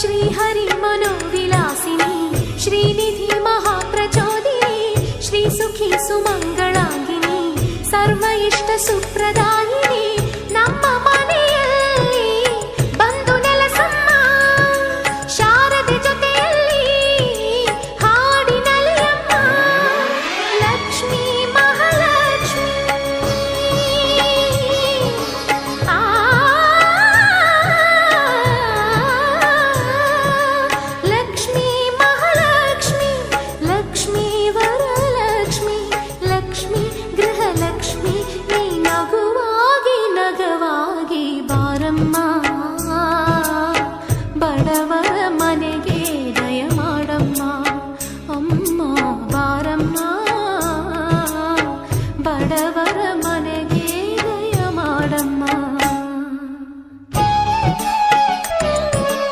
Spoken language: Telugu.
శ్రీహరి మనోవిలాసిని శ్రీనిధి మహాప్రచోదిని శ్రీ సుఖీ సుమంగళ ಬಡವರ ಮನೆಗೆ